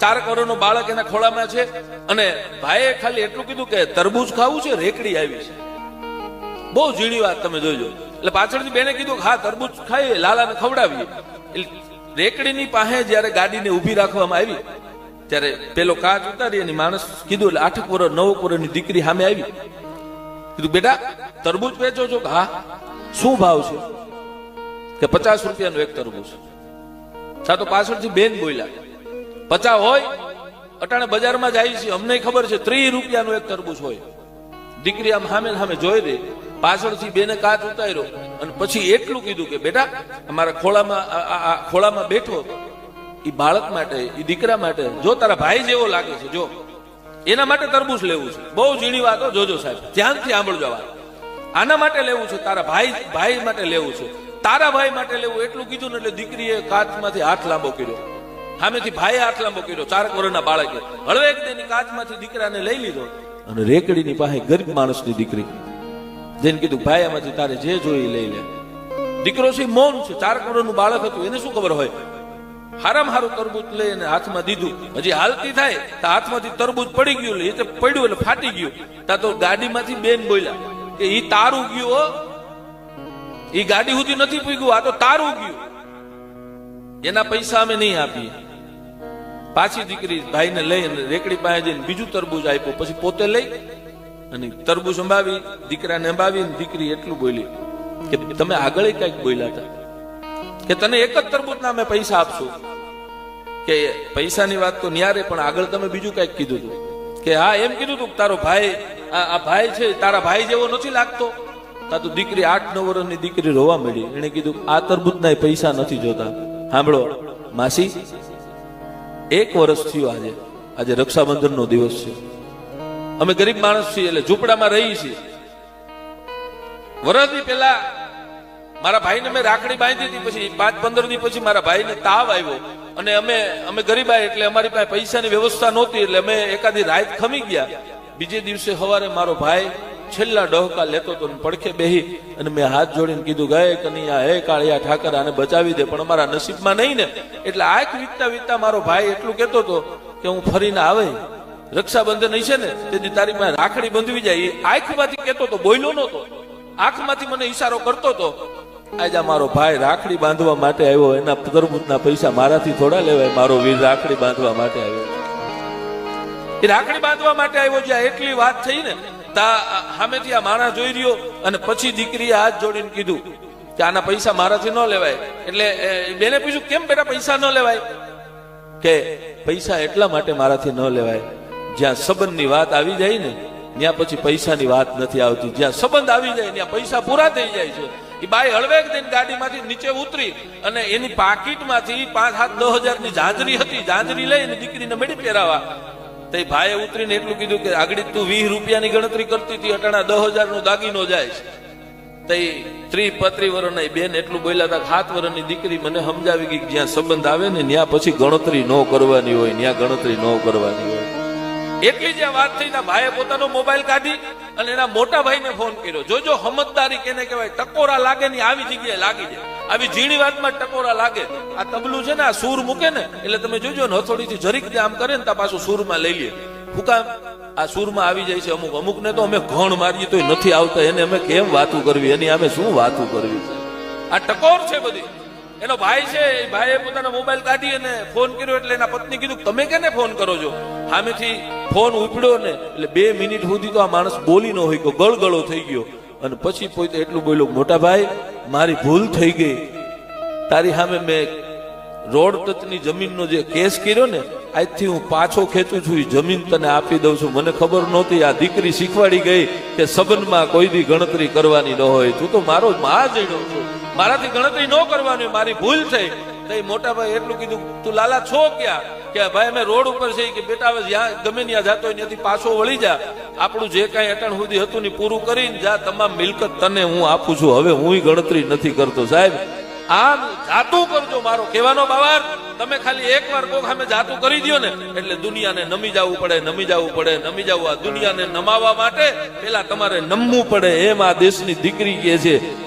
ચાર કરોડનો બાળક એના ખોળામાં છે અને ભાઈએ ખાલી એટલું કીધું કે તરબૂજ ખાવું છે, રેકડી આવી છે. બહુ ઝીણી વાત તમે જોજો એટલે પાછળથી બેને કીધું હા, તરબૂચ ખાઈએ, લાલાને ખવડાવીએ. રેકડીની પાસે જ્યારે ગાડીને ઊભી રાખવામાં આવી, ત્યારે પેલો કાચ ઉતારી અને માણસ કીધું, એટલે આઠ કરોડ, નવ કરોડની દીકરી સામે આવી. કીધું, બેટા, તરબૂચ વેચો છો? હા. શું ભાવ છે? કે પચાસ રૂપિયાનું એક તરબૂજ સાતો પાછળથી બેન બોલ્યા પચાસ હોય, અટાણે બજારમાં જાય છે. અમને ખબર છે, ત્રીસ રૂપિયાનું એક તરબૂચ હોય. દીકરી આમ સામે સામે જોઈ રહી પાછળથી બેને કાચ ઉતાર્યો અને પછી એટલું કીધું કે, બેટા, અમારા ખોળામાં, આ ખોળામાં બેઠો એ બાળક માટે એ દીકરા માટે, જો તારા ભાઈ જેવો લાગે છે, જો. એના માટે તરબૂચ લેવું છે. બહુ ઝીણી વાતો જોજો સાહેબ. ધ્યાનથી સાંભળજો વાત. આના માટે લેવું છે, તારા ભાઈ ભાઈ માટે લેવું છે. તારા ભાઈ માટે લેવું, એટલું કીધું ને એટલે દીકરીએ કાચમાંથી હાથ લાંબો કર્યો. સામેથી ભાઈએ હાથ લાંબો કર્યો ચાર વર્ષના બાળકે. હળવે તેની કાચમાંથી દીકરાને લઈ લીધો અને રેકડીની પાસે ગરીબ માણસની દીકરી. જેને કીધું, ભાઈ, આમાંથી તારે જે જોઈ એ લઈ લે. દીકરો છે મૌન છે ચાર વર્ષનું બાળક હતું, એને શું ખબર હોય? હારામ હારું તરબૂચ લઈ અને હાથમાં દીધું. હજી હાલતી થાય, તો હાથમાંથી તરબૂચ પડી ગયું એ પડ્યું એટલે ફાટી ગયું. તા તો ગાડીમાંથી બેન બોલ્યા કે, ઈ તારું ગયું ઈ ગાડી સુધી નથી પૂગ્યું, આ તો તારું ગયું. એના પૈસા અમે નહીં આપીએ. પાછી દીકરી ભાઈને લઈ અને રેકડી પાસે જઈને બીજું તરબૂજ આપ્યું. પછી પોતે લઈ અને તરબૂજ અંબાવી, દીકરાને અંબાવી દીકરી એટલું બોલી કે તમે આગળ કંઈક બોલ્યા હતા? કે તને એક જ તરબૂચના અમે પૈસા આપશું. કે પૈસાની વાત તો ન્યારે, પણ આગળ તમે બીજું કંઈક કીધું હતું? કે હા, એમ કીધું હતું તારો ભાઈ, આ ભાઈ છે, તારા ભાઈ જેવો નથી લાગતો. તા તો દીકરી આઠ નવ વર્ષની દીકરી રોવા મળી એને કીધું, આ તરબૂચના પૈસા નથી જોતા. સાંભળો માસી એક વર્ષ થયું આજે. આજે રક્ષાબંધનનો દિવસ છે. અમે ગરીબ માણસ છીએ, એટલે ઝૂંપડામાં રહી છીએ. વરસથી પહેલા મારા ભાઈને મેં રાખડી બાંધી હતી, પછી પાંચ, પંદર દી પછી મારા ભાઈને તાવ આવ્યો. અને અમે અમે ગરીબા એટલે અમારી પાસે પૈસાની વ્યવસ્થા નહોતી, એટલે અમે એકાદી રાત ખમી ગયા. બીજે દિવસે સવારે મારો ભાઈ છેલ્લા ડહકા લેતો તો પડખે બેહી અને મેં હાથ જોડીને કીધું, ગયે, કનૈયા, હે કાળિયા ઠાકર, આને બચાવી દે, પણ અમારા નસીબમાં નહીં ને. એટલે આંખ વીતતા વીતતા મારો ભાઈ એટલું કહેતો હતો કે હું ફરીને આવે. રક્ષાબંધન હશે ને, તેથી તારી માં રાખડી બંધવી જાય. એ આંખમાંથી કહેતો તો, બોલ્યો નહોતો. આંખમાંથી મને ઈશારો કરતો હતો આજે મારો ભાઈ રાખડી બાંધવા માટે આવ્યો, એના તરબૂચના પૈસા મારાથી થોડા લેવાય, મારો વીર રાખડી બાંધવા માટે આવ્યો. એ રાખડી બાંધવા માટે આવ્યો જ્યાં એટલી વાત થઈ ને તા સામેથી આ માણસ જોઈ રહ્યો અને પછી દીકરીએ હાથ જોડીને કીધું કે આના પૈસા મારાથી ન લેવાય. એટલે બેને પૂછ્યું, કેમ બેટા પૈસા ન લેવાય? કે, પૈસા એટલા માટે મારાથી ન લેવાય. જ્યાં સંબંધની વાત આવી જાય ને, ત્યાં પછી પૈસાની વાત નથી આવતી. જ્યાં સંબંધ આવી જાય, ત્યાં પૈસા પૂરા થઈ જાય છે. એ બાઈ હળવેક દઈને ગાડીમાંથી નીચે ઉતરી અને એની પાકીટમાંથી પાંચ, સાત, દસ હજારની ઝાંઝરી હતી. ઝાંઝરી લઈને દીકરીને મેળી પહેરાવા. તે ભાઈએ ઉતરીને એટલું કીધું કે આગળ તું વીસ રૂપિયાની ગણતરી કરતી હતી, અટાણા દસ હજાર નો દાગીનો જાય છે. તે ત્રી પત્રી વર્ષના બેન એટલું બોલ્યા હતા સાત વર્ષની દીકરી મને સમજાવી ગઈ જ્યાં સંબંધ આવે ને ત્યાં પછી ગણતરી ન કરવાની હોય, ત્યાં ગણતરી ન કરવાની હોય. એટલી જ વાત થઈ ત્યાં ભાઈએ પોતાનો મોબાઈલ કાઢી અને એના મોટા ભાઈને ફોન કર્યો. જોજો, હમતદારી કેને કહેવાય? ટકોરા લાગે ને આવી જગ્યાએ લાગી જાય. આવી ઝીણી વાતમાં ટકોરા લાગે. આ તબલું છે ને, આ સૂર મૂકે ને, એટલે તમે જોજો ને, હથોડીથી જરીક આમ કરે ને ત્યાં પાછું સૂરમાં લઈ લે. હું કામ આ સૂરમાં આવી જાય છે અમુક. અમુક ને તો અમે ઘણ મારીએ, તોય નથી આવતા. એને અમે કેમ વાતું કરવી? એની અમે શું વાતું કરવી? આ ટકોર છે બધી. એનો ભાઈ છે ભાઈએ પોતાનો મોબાઈલ કાઢી અને ફોન કર્યો એટલે એના પત્ની કીધું, તમે કેને ફોન કરો છો? સામેથી ફોન ઉપડ્યો ને, એટલે બે મિનિટ સુધી તો આ માણસ બોલી ન હોય ગયો ગળગળો થઈ ગયો. અને પછી પોતે એટલું બોલ્યો, મોટા ભાઈ, મારી ભૂલ થઈ ગઈ. તારી સામે મેં રોડ તત્ની જમીનનો જે કેસ કર્યો ને, આજથી હું પાછો ખેંચું છું, એ જમીન તને આપી દઉં છું. મને ખબર નહોતી, આ દીકરી શીખવાડી ગઈ કે સંબંધમાં કોઈ દી ગણતરી કરવાની ન હોય. તું તો મારો માં જઈ છું. મારાથી ગણતરી ન કરવાની મારી ભૂલ થઈ. તો એ મોટા ભાઈ એટલું કીધું, તું લાલા છો ક્યાં? કે ભાઈ, અમે રોડ ઉપર છે કે બેટા, હવે જ્યાં ગમે ત્યાં જાતો ત્યાંથી પાછો વળી જા. આપણું જે કાંઈ અટણ સુધી હતું ને પૂરું કરીને જા. તમામ મિલકત તને હું આપું છું. હવે હું ગણતરી નથી કરતો. સાહેબ, આમ જાતું કરજો મારો. કહેવાનો બાવાર તમે ખાલી એક વાર કોક સામે જાતું કરી દો ને, એટલે દુનિયાને નમી જવું પડે, નમી જવું પડે, નમી જવું. આ દુનિયાને નમાવા માટે પેલા તમારે નમવું પડે. એમ આ દેશની દીકરી કે છે.